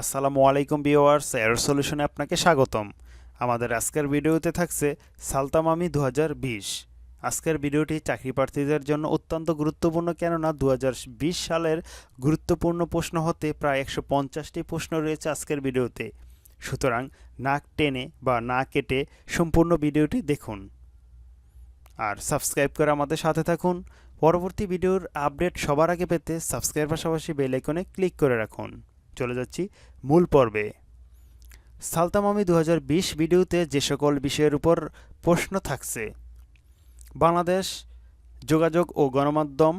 আসসালামু আলাইকুম viewers, air সলিউশনে আপনাকে স্বাগতম। আমাদের আজকের ভিডিওতে থাকছে সালতামামি দু হাজার বিশ। আজকের ভিডিওটি চাকরি প্রার্থীদের জন্য অত্যন্ত গুরুত্বপূর্ণ, কেননা দু হাজার বিশ সালের গুরুত্বপূর্ণ প্রশ্ন হতে প্রায় একশো পঞ্চাশটি প্রশ্ন রয়েছে আজকের ভিডিওতে। সুতরাং নাক টেনে বা না কেটে সম্পূর্ণ ভিডিওটি দেখুন। আর সাবস্ক্রাইব করে আমাদের সাথে থাকুন। পরবর্তী ভিডিওর আপডেট সবার আগে পেতে সাবস্ক্রাইব পাশাপাশি বেল আইকনে ক্লিক করে রাখুন। চলে যাচ্ছি মূল পর্বে। সালতামামি দু হাজার বিশ ভিডিওতে যে সকল বিষয়ের উপর প্রশ্ন থাকছে, বাংলাদেশ যোগাযোগ ও গণমাধ্যম,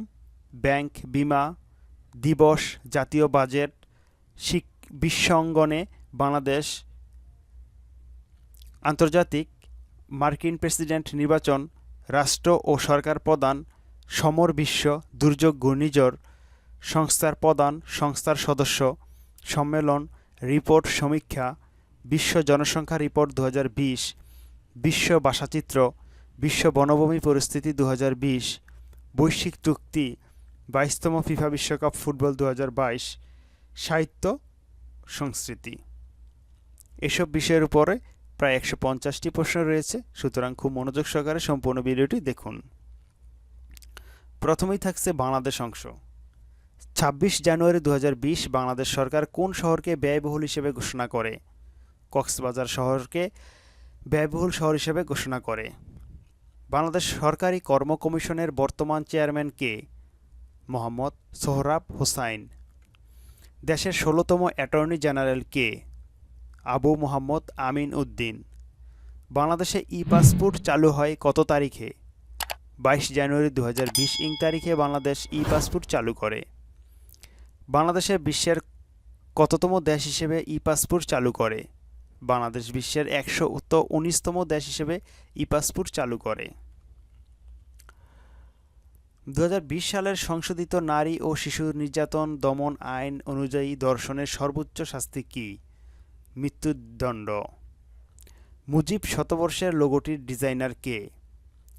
ব্যাংক, বিমা, দিবস, জাতীয় বাজেট, শিক বিশ্ব অঙ্গনে বাংলাদেশ, আন্তর্জাতিক মার্কিন প্রেসিডেন্ট নির্বাচন, রাষ্ট্র ও সরকার প্রধান সমর বিশ্ব দুর্যোগ ঘূর্ণিঝড়, সংস্থার প্রধান সংস্থার সদস্য সম্মেলন, রিপোর্ট সমীক্ষা, বিশ্ব জনসংখ্যা রিপোর্ট দু বিশ্ব ভাষাচিত্র, বিশ্ব বনভূমি পরিস্থিতি দু হাজার বিশ, বৈশ্বিক চুক্তি, বাইশতম ফিফা বিশ্বকাপ ফুটবল দু হাজার বাইশ, সাহিত্য, সংস্কৃতি। এসব বিষয়ের উপরে প্রায় একশো পঞ্চাশটি প্রশ্ন রয়েছে, সুতরাং খুব মনোযোগ সহকারে সম্পূর্ণ ভিডিওটি দেখুন। প্রথমেই থাকছে বাংলাদেশ অংশ। ছাব্বিশ জানুয়ারি দু হাজার বিশ বাংলাদেশ সরকার কোন শহরকে ব্যয়বহুল হিসেবে ঘোষণা করে? কক্সবাজার শহরকে ব্যয়বহুল শহর হিসেবে ঘোষণা করে। বাংলাদেশ সরকারি কর্ম কমিশনের বর্তমান চেয়ারম্যান কে? মোহাম্মদ সোহরাব হোসাইন। দেশের ষোলোতম অ্যাটর্নি জেনারেল কে? আবু মোহাম্মদ আমিন উদ্দিন। বাংলাদেশে ই পাসপোর্ট চালু হয় কত তারিখে? বাইশ জানুয়ারি দু হাজার বিশ ইং তারিখে বাংলাদেশ ই পাসপোর্ট চালু করে। বাংলাদেশে বিশ্বের কততম দেশ হিসেবে ই পাসপোর্ট চালু করে? বাংলাদেশ বিশ্বের একশো উনিশতম দেশ হিসেবে ই পাসপোর্ট চালু করে। দু বিশ সালের সংশোধিত নারী ও শিশু নির্যাতন দমন আইন অনুযায়ী দর্শনের সর্বোচ্চ শাস্তি কী? মৃত্যুদণ্ড। মুজিব শতবর্ষের লোগোটির ডিজাইনার কে?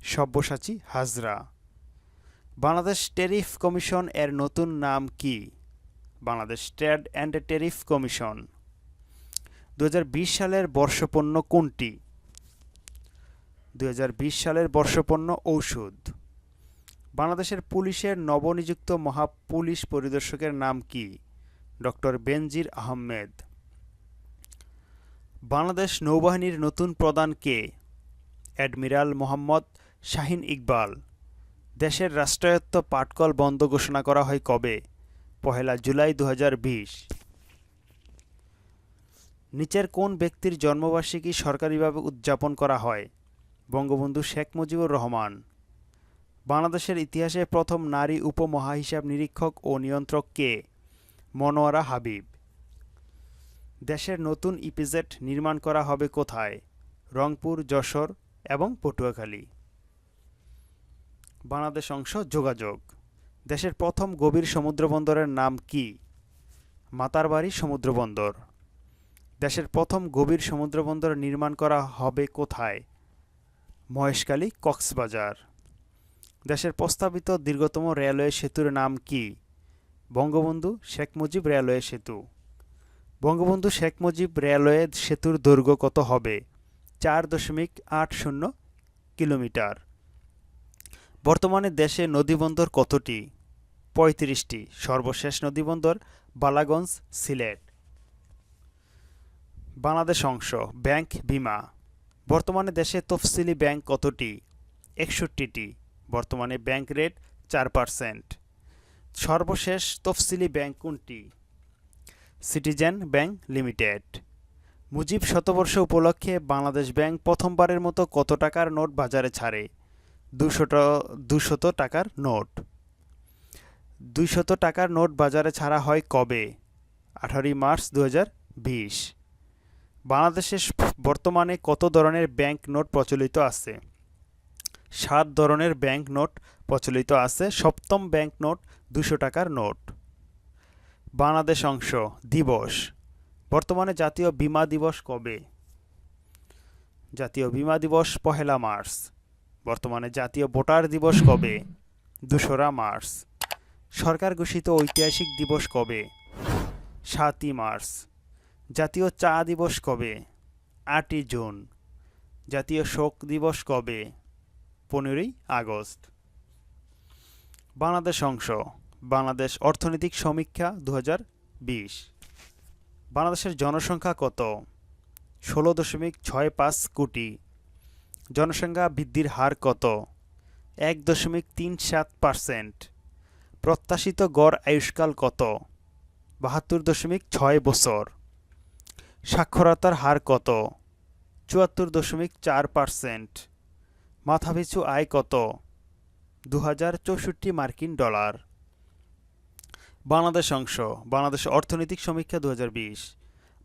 সব্যসাচী হাজরা। বাংলাদেশ টেরিফ কমিশন এর নতুন নাম কি? Bangladesh trade and tariff commission. দুই হাজার বিশ সালের বর্ষপণ্য কোনটি? দু হাজার বিশ সালের বর্ষপণ্য ঔষধ। বাংলাদেশের পুলিশের নবনিযুক্ত মহাপুলিশ পরিদর্শকের নাম কি? ডক্টর বেনজির আহমেদ। বাংলাদেশ নৌবাহিনীর নতুন প্রধান কে? অ্যাডমিরাল মোহাম্মদ শাহিন ইকবাল। দেশের রাষ্ট্রায়ত্ত পাটকল বন্ধ ঘোষণা করা হয় কবে? পহেলা জুলাই দু হাজার বিশ। নিচের কোন ব্যক্তির জন্মবার্ষিকী সরকারিভাবে উদযাপন করা হয়? বঙ্গবন্ধু শেখ মুজিবুর রহমান। বাংলাদেশের ইতিহাসে প্রথম নারী উপমহাহিসাব নিরীক্ষক ও নিয়ন্ত্রক কে? মনোয়ারা হাবিব। দেশের নতুন ইপিজেড নির্মাণ করা হবে কোথায়? রংপুর, যশোর এবং পটুয়াখালী। বাংলাদেশ অংশ যোগাযোগ। দেশের প্রথম গভীর সমুদ্রবন্দরের নাম কি? মাতারবাড়ি সমুদ্রবন্দর। দেশের প্রথম গভীর সমুদ্রবন্দর নির্মাণ করা হবে কোথায়? মহেশখালী, কক্সবাজার। দেশের প্রস্তাবিত দীর্ঘতম রেলওয়ে সেতুর নাম কি? বঙ্গবন্ধু শেখ মুজিব রেলওয়ে সেতু। বঙ্গবন্ধু শেখ মুজিব রেলওয়ে সেতুর দৈর্ঘ্য কত হবে? চার দশমিক আট শূন্য কিলোমিটার। বর্তমানে দেশে নদীবন্দর কতটি? পঁয়ত্রিশটি সর্বশেষ নদীবন্দর বালাগঞ্জ, সিলেট। বাংলাদেশ অংশ, ব্যাংক বিমা। বর্তমানে দেশে তফসিলি ব্যাংক কতটি? একষট্টিটি। বর্তমানে ব্যাংক রেট চার পার্সেন্ট। সর্বশেষ তফসিলি ব্যাংক কোনটি? Citizen bank limited. মুজিব শতবর্ষ উপলক্ষে বাংলাদেশ ব্যাংক প্রথমবারের মতো কত টাকার নোট বাজারে ছাড়ে? দুশত দুশত টাকার নোট। দুইশত টাকার নোট বাজারে ছাড়া হয় কবে? আঠারোই মার্চ দু বাংলাদেশে বর্তমানে কত ধরনের ব্যাংক নোট প্রচলিত আছে? সাত ধরনের ব্যাংক নোট প্রচলিত আছে। সপ্তম ব্যাংক নোট দুশো টাকার নোট। বাংলাদেশ অংশ দিবস। বর্তমানে জাতীয় বীমা দিবস কবে? জাতীয় বীমা দিবস পহেলা মার্চ। বর্তমানে জাতীয় ভোটার দিবস কবে? দোসরা মার্চ। সরকার ঘোষিত ঐতিহাসিক দিবস কবে? সাতই মার্চ। জাতীয় চা দিবস কবে? আটই জুন। জাতীয় শোক দিবস কবে? পনেরোই আগস্ট। বাংলাদেশ অংশ, বাংলাদেশ অর্থনৈতিক সমীক্ষা দু বাংলাদেশের জনসংখ্যা কত? ষোলো দশমিক ছয় পাঁচ কোটি। জনসংখ্যা বৃদ্ধির হার কত? এক দশমিক তিন সাত পার্সেন্ট। প্রত্যাশিত গড় আয়ুষ্কাল কত? বাহাত্তর দশমিক ছয় বছর। সাক্ষরতার হার কত? চুয়াত্তর দশমিক চার পার্সেন্ট। মাথাপিছু আয় কত? দু চৌষট্টি মার্কিন ডলার। বাংলাদেশ অংশ, বাংলাদেশ অর্থনৈতিক সমীক্ষা দু বিশ।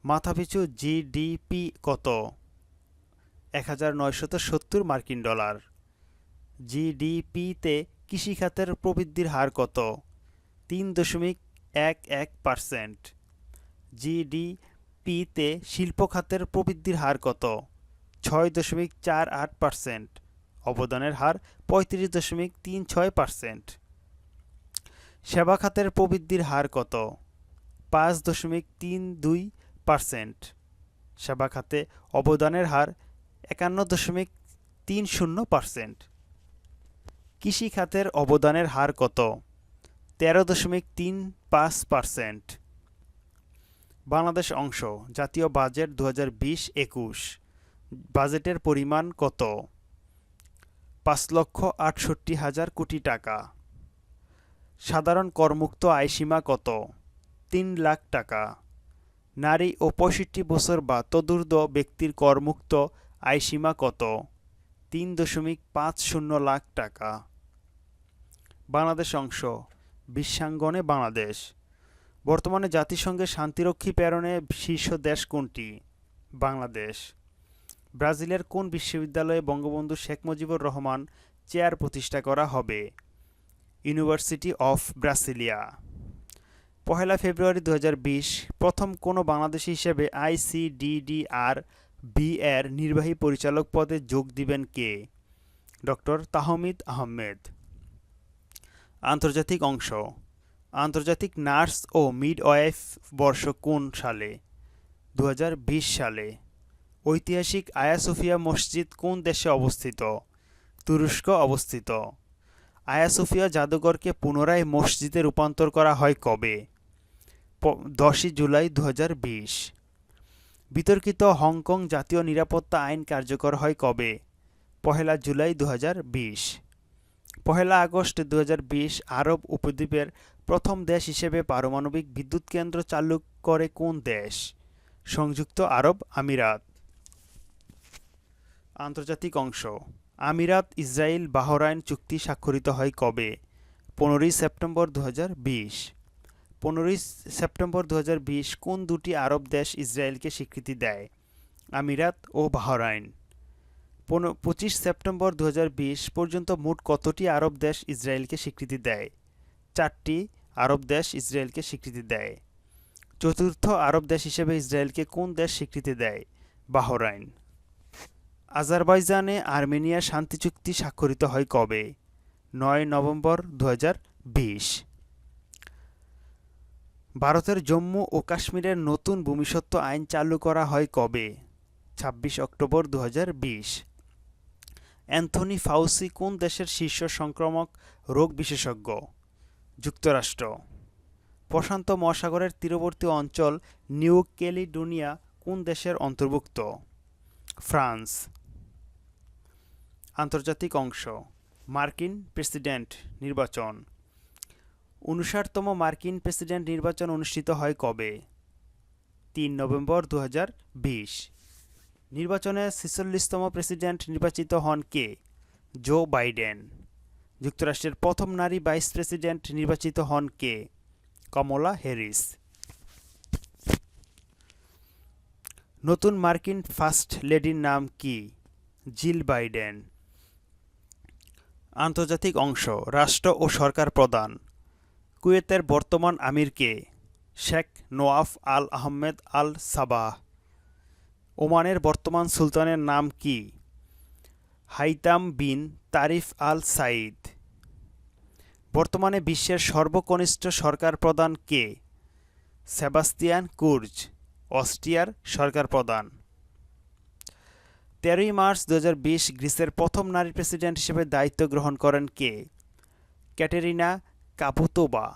মাথাপিছু জিডিপি কত? এক মার্কিন ডলার। জিডিপিতে কৃষিখাতের প্রবৃদ্ধির হার কত? তিন দশমিক এক এক পার্সেন্ট। জিডিপিতে শিল্প খাতের প্রবৃদ্ধির হার কত? ছয় দশমিক চার আট পার্সেন্ট। অবদানের হার পঁয়ত্রিশ দশমিক তিন ছয় পার্সেন্ট। সেবা খাতের প্রবৃদ্ধির হার কত? পাঁচ দশমিক তিন দুই পার্সেন্ট। সেবা খাতে অবদানের হার একান্ন দশমিক তিন শূন্য পার্সেন্ট। কৃষি খাতের অবদানের হার কত? তেরো দশমিক তিন পাঁচ পার্সেন্ট। বাংলাদেশ অংশ, জাতীয় বাজেট দু হাজার বিশ একুশ। বাজেটের পরিমাণ কত? পাঁচ লক্ষ আটষট্টি হাজার কোটি টাকা। সাধারণ করমুক্ত আয়সীমা কত? তিন লাখ টাকা। নারী ও পঁয়ষট্টি বছর বা তদুর্ধ ব্যক্তির করমুক্ত আয়সীমা কত? তিন দশমিক পাঁচ শূন্য লাখ টাকা। বাংলাদেশ অংশ। বিশ্বাঙ্গনে বাংলাদেশ। বর্তমানে জাতিসংঘের শান্তিরক্ষী প্রেরণে শীর্ষ দেশ কোনটি? বাংলাদেশ। ব্রাজিলের কোন বিশ্ববিদ্যালয়ে বঙ্গবন্ধু শেখ মুজিবুর রহমান চেয়ার প্রতিষ্ঠা করা হবে? University of Brasilia. পহেলা ফেব্রুয়ারি দু হাজার বিশ, প্রথম কোনো বাংলাদেশি হিসেবে আইসিডিডিআর বি এর নির্বাহী পরিচালক পদে যোগ দিবেন কে? ডক্টর তাহমিদ আহমেদ। আন্তর্জাতিক অংশ। আন্তর্জাতিক নার্স ও মিডওয়াইফ বর্ষ কোন সালে? দু হাজার বিশ সালে। ঐতিহাসিক আয়া সোফিয়া মসজিদ কোন দেশে অবস্থিত? তুরস্ক অবস্থিত। আয়া সোফিয়া জাদুঘরকে পুনরায় মসজিদে রূপান্তর করা হয় কবে? দশই জুলাই দু হাজার বিশ। বিতর্কিত হংকং জাতীয় নিরাপত্তা আইন কার্যকর হয় কবে? পহেলা জুলাই দু হাজার বিশ। পহেলা আগস্ট দু হাজার বিশ আরব উপদ্বীপের প্রথম দেশ হিসেবে পারমাণবিক বিদ্যুৎ কেন্দ্র চালু করে কোন দেশ? সংযুক্ত আরব আমিরাত। আন্তর্জাতিক অংশ। আমিরাত ইসরায়েল বাহরাইন চুক্তি স্বাক্ষরিত হয় কবে? পনেরোই সেপ্টেম্বর দু পনেরোই সেপ্টেম্বর দু হাজার বিশ কোন দুটি আরব দেশ ইসরায়েলকে স্বীকৃতি দেয়? আমিরাত ও বাহরাইন। পঁচিশ সেপ্টেম্বর দু হাজার বিশ পর্যন্ত মোট কতটি আরব দেশ ইসরায়েলকে স্বীকৃতি দেয়? চারটি আরব দেশ ইসরায়েলকে স্বীকৃতি দেয়। চতুর্থ আরব দেশ হিসেবে ইসরায়েলকে কোন দেশ স্বীকৃতি দেয়? বাহরাইন। আজারবাইজানে আর্মেনিয়া শান্তি চুক্তি স্বাক্ষরিত হয় কবে? নয় নভেম্বর দু হাজার বিশ। ভারতের জম্মু ও কাশ্মীরের নতুন ভূমিসত্ত্ব আইন চালু করা হয় কবে? ছাব্বিশ অক্টোবর দু হাজার বিশ। অ্যান্থনি ফাউসি কোন দেশের শীর্ষ সংক্রামক রোগ বিশেষজ্ঞ? যুক্তরাষ্ট্র। প্রশান্ত মহাসাগরের তীরবর্তী অঞ্চল নিউ ক্যালিডোনিয়া কোন দেশের অন্তর্ভুক্ত? ফ্রান্স। আন্তর্জাতিক অংশ। মার্কিন প্রেসিডেন্ট নির্বাচন। উনষাটতম মার্কিন প্রেসিডেন্ট নির্বাচন অনুষ্ঠিত হয় কবে? তিন নভেম্বর দু হাজার বিশ। নির্বাচনে ছেচল্লিশতম প্রেসিডেন্ট নির্বাচিত হন কে? Joe Biden. যুক্তরাষ্ট্রের প্রথম নারী ভাইস প্রেসিডেন্ট নির্বাচিত হন কে? কমলা হ্যারিস। নতুন মার্কিন ফার্স্ট লেডির নাম কি? Jill Biden. আন্তর্জাতিক অংশ, রাষ্ট্র ও সরকার প্রদান কুয়েতের বর্তমান আমিরকে Sheikh Nawaf Al Ahmad Al Sabah. ওমানের বর্তমান সুলতানের নাম কি? হাইতাম বিন তারিফ আল সাইদ বর্তমানে বিশ্বের সর্বকনিষ্ঠ সরকার প্রধান কে? সেবাস্তিয়ান কুর্জ, অস্ট্রিয়ার সরকার প্রধান। তেরোই মার্চ দু হাজার বিশ গ্রিসের প্রথম নারী প্রেসিডেন্ট হিসেবে দায়িত্ব গ্রহণ করেন কে? ক্যাটেরিনা কাপুতোবা।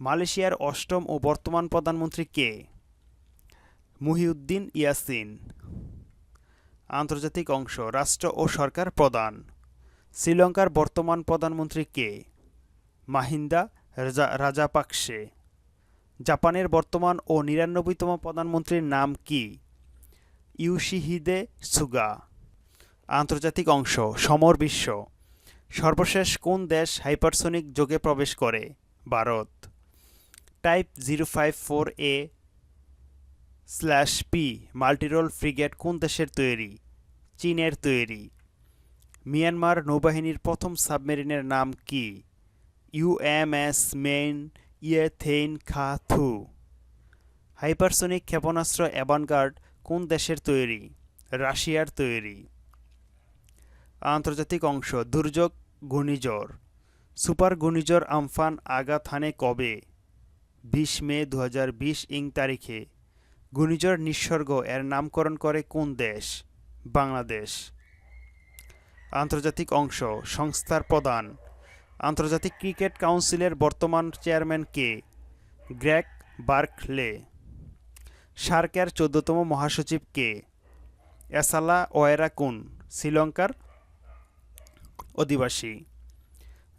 মালয়েশিয়ার অষ্টম ও বর্তমান প্রধানমন্ত্রী কে? মুহিউদ্দিন ইয়াসিন। আন্তর্জাতিক অংশ, রাষ্ট্র ও সরকার প্রধান। শ্রীলঙ্কার বর্তমান প্রধানমন্ত্রী কে? মাহিন্দা রাজা রাজাপাকসে। জাপানের বর্তমান ও নিরানব্বইতম প্রধানমন্ত্রীর নাম কি? ইউশিহিদে সুগা। আন্তর্জাতিক অংশ, সমর বিশ্ব। সর্বশেষ কোন দেশ হাইপারসোনিক যোগে প্রবেশ করে? Bharat. Type zero five four A slash P multirole frigate কোন দেশের তৈরি? চীনের তৈরি। মিয়ানমার নৌবাহিনীর প্রথম সাবমেরিনের নাম কি? ইউএমএস মেইন ইয়েথেইন খা থু। হাইপারসোনিক ক্ষেপণাস্ত্র অ্যাভানগার্ড কোন দেশের তৈরি? রাশিয়ার তৈরি। আন্তর্জাতিক অংশ, দুর্যোগ, ঘূর্ণিঝড়। সুপার ঘূর্ণিঝড় আমফান হানে কবে? বিশ মে দু হাজার বিশ ইং তারিখে। ঘূর্ণিঝড় নিঃসর্গ এর নামকরণ করে কোন দেশ? বাংলাদেশ। আন্তর্জাতিক অংশ, সংস্থার প্রধান। আন্তর্জাতিক ক্রিকেট কাউন্সিলের বর্তমান চেয়ারম্যান কে? Greg Berkeley. সার্কের চোদ্দতম মহাসচিব কে? এসালা ওয়েরা কুন? শ্রীলঙ্কার অধিবাসী।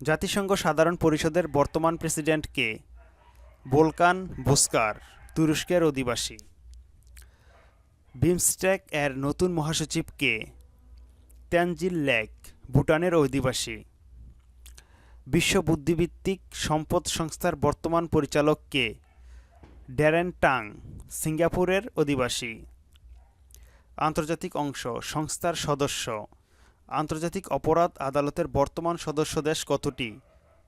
জাতিসংঘ সাধারণ পরিষদের বর্তমান প্রেসিডেন্ট কে? বোলকান বুস্কার, তুরস্কের অধিবাসী। বিমস্টেক এর নতুন মহাসচিব কে? তেনজিল লেক, ভুটানের অধিবাসী। বিশ্ব বুদ্ধিভিত্তিক সম্পদ সংস্থার বর্তমান পরিচালক কে? ড্যারেন টাং, সিঙ্গাপুরের অধিবাসী। আন্তর্জাতিক অংশ, সংস্থার সদস্য। আন্তর্জাতিক অপরাধ আদালতের বর্তমান সদস্য দেশ কতটি?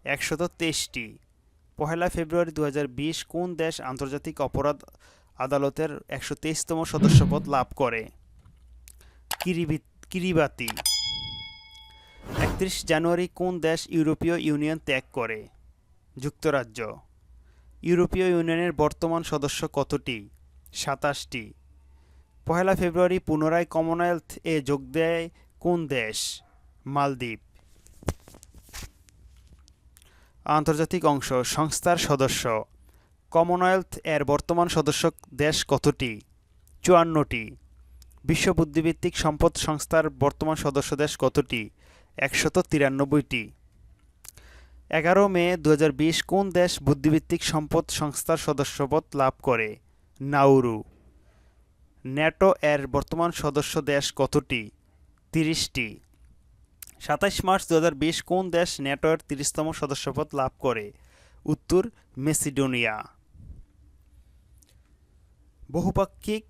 একশত তেইশটি। পহেলা ফেব্রুয়ারি দু হাজার বিশ কোন দেশ আন্তর্জাতিক অপরাধ আদালতের একশো তেইশতম সদস্যপদ লাভ করে। কিরিবি, কিরিবাতি। একত্রিশ জানুয়ারি কোন দেশ ইউরোপীয় ইউনিয়ন ত্যাগ করে? যুক্তরাজ্য। ইউরোপীয় ইউনিয়নের বর্তমান সদস্য কতটি? সাতাশটি। পহেলা ফেব্রুয়ারি পুনরায় কমনওয়েলথ এ যোগ দেয় কোন দেশ? মালদ্বীপ। আন্তর্জাতিক অংশ, সংস্থার সদস্য। কমনওয়েলথ এর বর্তমান সদস্য দেশ কতটি? চুয়ান্নটি। বিশ্ব বুদ্ধিভিত্তিক সম্পদ সংস্থার বর্তমান সদস্য দেশ কতটি? একশত তিরানব্বইটি। এগারো মে দু হাজার বিশ কোন দেশ বুদ্ধিভিত্তিক সম্পদ সংস্থার সদস্যপদ লাভ করে? নাউরু ন্যাটো এর বর্তমান সদস্য দেশ কতটি? তিরিশটি। সাতাইশ মার্চ দু হাজার বিশ কোন দেশ ন্যাটোর তিরিশতম সদস্যপদ লাভ করে? উত্তর মেসিডোনিয়া। বহুপাক্ষিক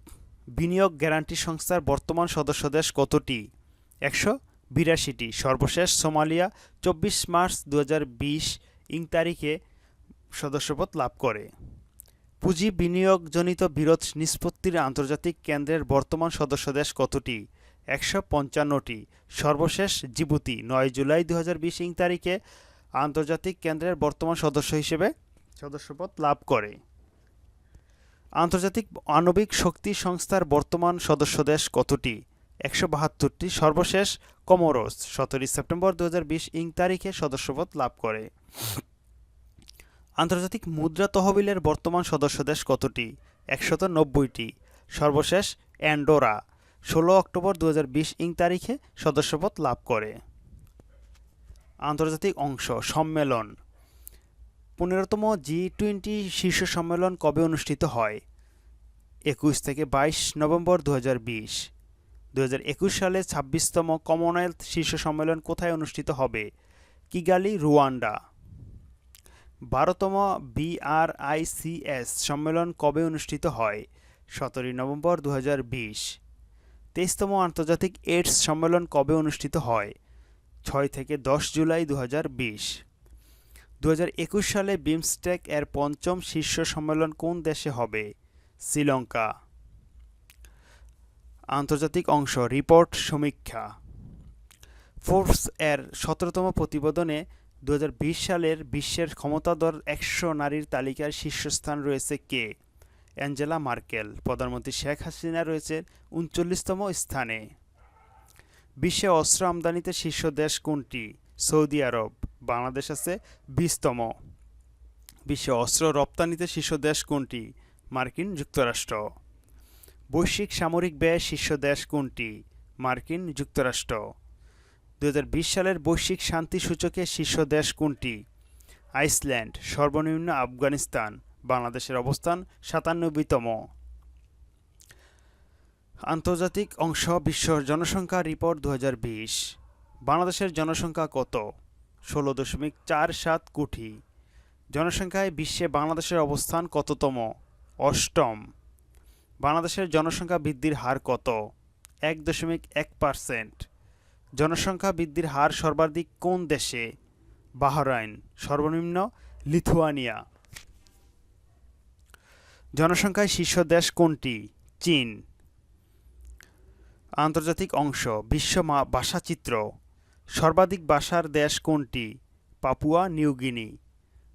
বিনিয়োগ গ্যারান্টি সংস্থার বর্তমান সদস্য দেশ কতটি? একশো বিরাশিটি। সর্বশেষ সোমালিয়া চব্বিশ মার্চ দু হাজার বিশ ইং তারিখে সদস্যপদ লাভ করে। পুঁজি বিনিয়োগজনিত বিরোধ নিষ্পত্তির আন্তর্জাতিক কেন্দ্রের বর্তমান সদস্য দেশ কতটি? একশো পঞ্চান্নটি। সর্বশেষ জিবুতি, নয় জুলাই দু হাজার বিশ ইং তারিখে আন্তর্জাতিক কেন্দ্রের বর্তমান সদস্য হিসেবে সদস্যপদ লাভ করে। আন্তর্জাতিক আণবিক শক্তি সংস্থার বর্তমান সদস্য দেশ কতটি? একশো বাহাত্তরটি। সর্বশেষ কমোরোস, সতেরোই সেপ্টেম্বর দু হাজার বিশ ইং তারিখে সদস্যপদ লাভ করে। আন্তর্জাতিক মুদ্রা তহবিলের বর্তমান সদস্য দেশ কতটি? একশত নব্বইটি। সর্বশেষ অ্যান্ডোরা, ষোলো অক্টোবর দু হাজার বিশ ইং তারিখে সদস্যপদ লাভ করে। আন্তর্জাতিক অংশ, সম্মেলন পনেরোতম জি টোয়েন্টি শীর্ষ সম্মেলন কবে অনুষ্ঠিত হয়? একুশ থেকে বাইশ নভেম্বর দু হাজার বিশ। দু হাজার একুশ সালে ছাব্বিশতম কমনওয়েলথ শীর্ষ সম্মেলন কোথায় অনুষ্ঠিত হবে? Kigali, Rwanda. বারোতম বিআরআইসিএস সম্মেলন কবে অনুষ্ঠিত হয়? সতেরোই নভেম্বর দু হাজার বিশ। তেইশতম আন্তর্জাতিক এইডস সম্মেলন কবে অনুষ্ঠিত হয়? ছয় থেকে দশ জুলাই দু হাজার বিশ। দু হাজার একুশ সালে বিমস্টেক এর পঞ্চম শীর্ষ সম্মেলন কোন দেশে হবে? শ্রীলঙ্কা। আন্তর্জাতিক অংশ, রিপোর্ট সমীক্ষা। ফোর্বস এর সতেরোতম প্রতিবেদনে দু হাজার বিশ সালের বিশ্বের ক্ষমতাধর একশো নারীর তালিকার শীর্ষস্থান রয়েছে কে? Angela Merkel. প্রধানমন্ত্রী শেখ হাসিনা রয়েছে উনচল্লিশতম স্থানে। বিশ্বে অস্ত্র আমদানিতে শীর্ষ দেশ কোনটি? সৌদি আরব, বাংলাদেশ আছে বিশতম। বিশ্বে অস্ত্র রপ্তানিতে শীর্ষ দেশ কোনটি? মার্কিন যুক্তরাষ্ট্র। বৈশ্বিক সামরিক ব্যয় শীর্ষ দেশ কোনটি? মার্কিন যুক্তরাষ্ট্র। দু হাজার বিশ সালের বৈশ্বিক শান্তি সূচকে শীর্ষ দেশ কোনটি? আইসল্যান্ড, সর্বনিম্ন আফগানিস্তান, বাংলাদেশের অবস্থান সাতানব্বইতম। আন্তর্জাতিক অংশ বিশ্ব জনসংখ্যা রিপোর্ট দু হাজার বিশ। বাংলাদেশের জনসংখ্যা কত? ষোলো দশমিক চার সাত কোটি। জনসংখ্যায় বিশ্বে বাংলাদেশের অবস্থান কততম? অষ্টম। বাংলাদেশের জনসংখ্যা বৃদ্ধির হার কত? এক দশমিক এক পার্সেন্ট। জনসংখ্যা বৃদ্ধির হার সর্বাধিক কোন দেশে? বাহরাইন, সর্বনিম্ন লিথুয়ানিয়া। জনসংখ্যায় শীর্ষ দেশ কোনটি? চীন। আন্তর্জাতিক অংশ, বিশ্ব ভাষাচিত্র। সর্বাধিক ভাষার দেশ কোনটি? পাপুয়া নিউগিনি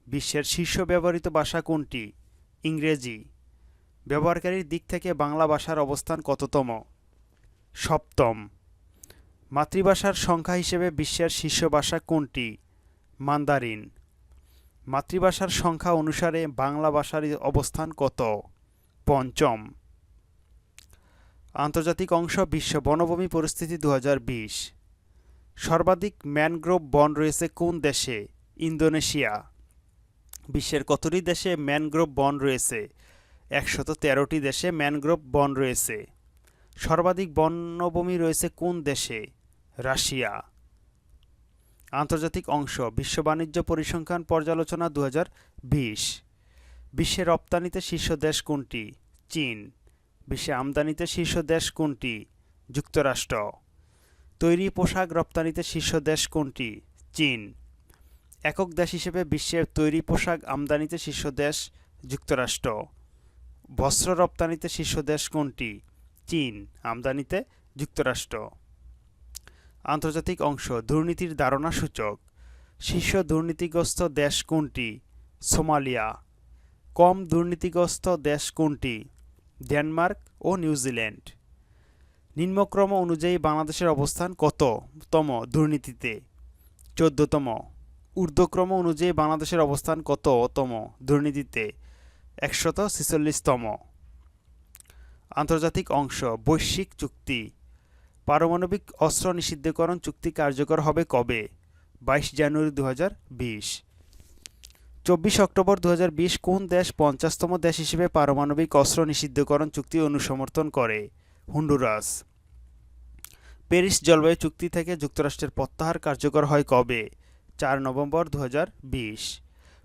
বিশ্বের শীর্ষ ব্যবহৃত ভাষা কোনটি? ইংরেজি। ব্যবহারকারীর দিক থেকে বাংলা ভাষার অবস্থান কততম? সপ্তম। মাতৃভাষার সংখ্যা হিসেবে বিশ্বের শীর্ষ ভাষা কোনটি? মান্দারিন। মাতৃভাষার সংখ্যা অনুসারে বাংলা ভাষার অবস্থান কত? পঞ্চম। আন্তর্জাতিক অংশ বিশ্ব বনভূমি পরিস্থিতি দু হাজার বিশ। সর্বাধিক ম্যানগ্রোভ বন রয়েছে কোন দেশে? ইন্দোনেশিয়া। বিশ্বের কতটি দেশে ম্যানগ্রোভ বন রয়েছে? একশত তেরোটি দেশে ম্যানগ্রোভ বন রয়েছে। সর্বাধিক বনভূমি রয়েছে কোন দেশে? রাশিয়া। আন্তর্জাতিক অংশ, বিশ্ব বাণিজ্য পরিসংখ্যান পর্যালোচনা দু বিশ্বে রপ্তানিতে শীর্ষ দেশ কোনটি? চীন। বিশ্বে আমদানিতে শীর্ষ দেশ কোনটি? যুক্তরাষ্ট্র। তৈরি পোশাক রপ্তানিতে শীর্ষ দেশ কোনটি? চীন। একক দেশ হিসেবে বিশ্বের তৈরি পোশাক আমদানিতে শীর্ষ দেশ যুক্তরাষ্ট্র। বস্ত্র রপ্তানিতে শীর্ষ দেশ কোনটি? চীন, আমদানিতে যুক্তরাষ্ট্র। আন্তর্জাতিক অংশ, দুর্নীতির ধারণা সূচক। শীর্ষ দুর্নীতিগ্রস্ত দেশ কোনটি? সোমালিয়া। কম দুর্নীতিগ্রস্ত দেশ কোনটি? ডেনমার্ক ও নিউজিল্যান্ড। নিম্নক্রম অনুযায়ী বাংলাদেশের অবস্থান কততম দুর্নীতিতে? চোদ্দতম। ঊর্ধ্বক্রম অনুযায়ী বাংলাদেশের অবস্থান কততম দুর্নীতিতে? একশত ছেচল্লিশতম। আন্তর্জাতিক অংশ, বৈশ্বিক চুক্তি। পারমাণবিক অস্ত্র নিষিদ্ধকরণ চুক্তি কার্যকর হবে কবে? বাইশ জানুয়ারি দু হাজার বিশ। চব্বিশ অক্টোবর দু হাজার বিশ কোন দেশ পঞ্চাশতম দেশ হিসেবে পারমাণবিক অস্ত্র নিষিদ্ধকরণ চুক্তি অনুসমর্থন করে? হুন্ডুরাস। প্যারিস জলবায়ু চুক্তি থেকে যুক্তরাষ্ট্রের প্রত্যাহার কার্যকর হয় কবে? চার নভেম্বর দু হাজার বিশ।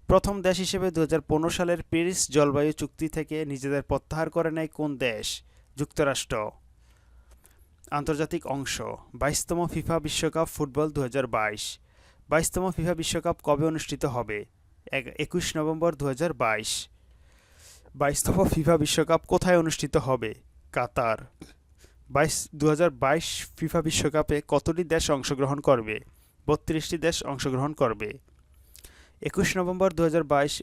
প্রথম দেশ হিসেবে দু হাজার পনেরো সালের প্যারিস জলবায়ু চুক্তি থেকে নিজেদের প্রত্যাহার করে নেয় কোন দেশ? যুক্তরাষ্ট্র। আন্তর্জাতিক অংশ। বাইশতম ফিফা বিশ্বকাপ ফুটবল দু বাইশতম ফিফা বিশ্বকাপ কবে অনুষ্ঠিত হবে? এক- একুশ নভেম্বর দু হাজার বাইশ। বাইশতম ফিফা বিশ্বকাপ কোথায় অনুষ্ঠিত হবে? কাতার। বাইশ দু ফিফা বিশ্বকাপে কতটি দেশ অংশগ্রহণ করবে? বত্রিশটি দেশ অংশগ্রহণ করবে। একুশ নভেম্বর দু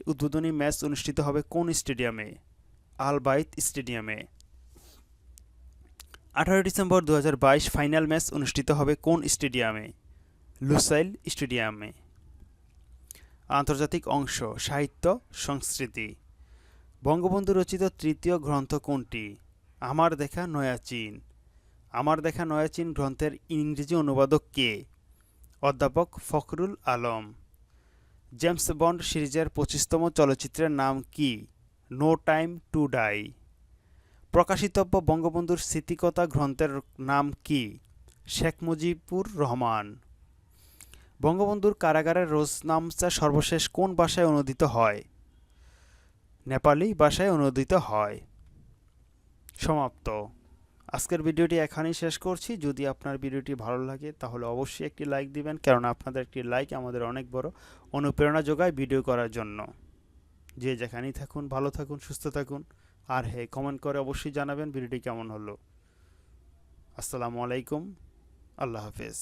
উদ্বোধনী ম্যাচ অনুষ্ঠিত হবে কোন স্টেডিয়ামে? আল বাইত স্টেডিয়ামে। আঠারো ডিসেম্বর দু ফাইনাল ম্যাচ অনুষ্ঠিত হবে কোন স্টেডিয়ামে? লুসাইল স্টেডিয়ামে। আন্তর্জাতিক অংশ, সাহিত্য, সংস্কৃতি। বঙ্গবন্ধু রচিত তৃতীয় গ্রন্থ কোনটি? আমার দেখা নয়া চীন। আমার দেখা নয়া চীন গ্রন্থের ইংরেজি অনুবাদক কে? অধ্যাপক ফখরুল আলম। জেমস বন্ড সিরিজের পঁচিশতম চলচ্চিত্রের নাম কি? No time to die. প্রকাশিতব্য বঙ্গবন্ধুর স্মৃতিকথা গ্রন্থের নাম কি? শেখ মুজিবুর রহমান। বঙ্গবন্ধুর কারাগারের রোজনামচা সর্বশেষ কোন ভাষায় অনুদিত হয়? নেপালি ভাষায় অনুদিত হয়। সমাপ্ত। আজকের ভিডিওটি এখানেই শেষ করছি। যদি আপনার ভিডিওটি ভালো লাগে, তাহলে অবশ্যই একটি লাইক দিবেন কারণ আপনাদের একটি লাইক আমাদের অনেক বড় অনুপ্রেরণা যোগায় ভিডিও করার জন্য। যে যেখানেই থাকুন, ভালো থাকুন, সুস্থ থাকুন, আর হে কমেন্ট করে অবশ্যই জানাবেন ভিডিওটি কেমন হলো। আসসালামু আলাইকুম, আল্লাহ হাফেজ।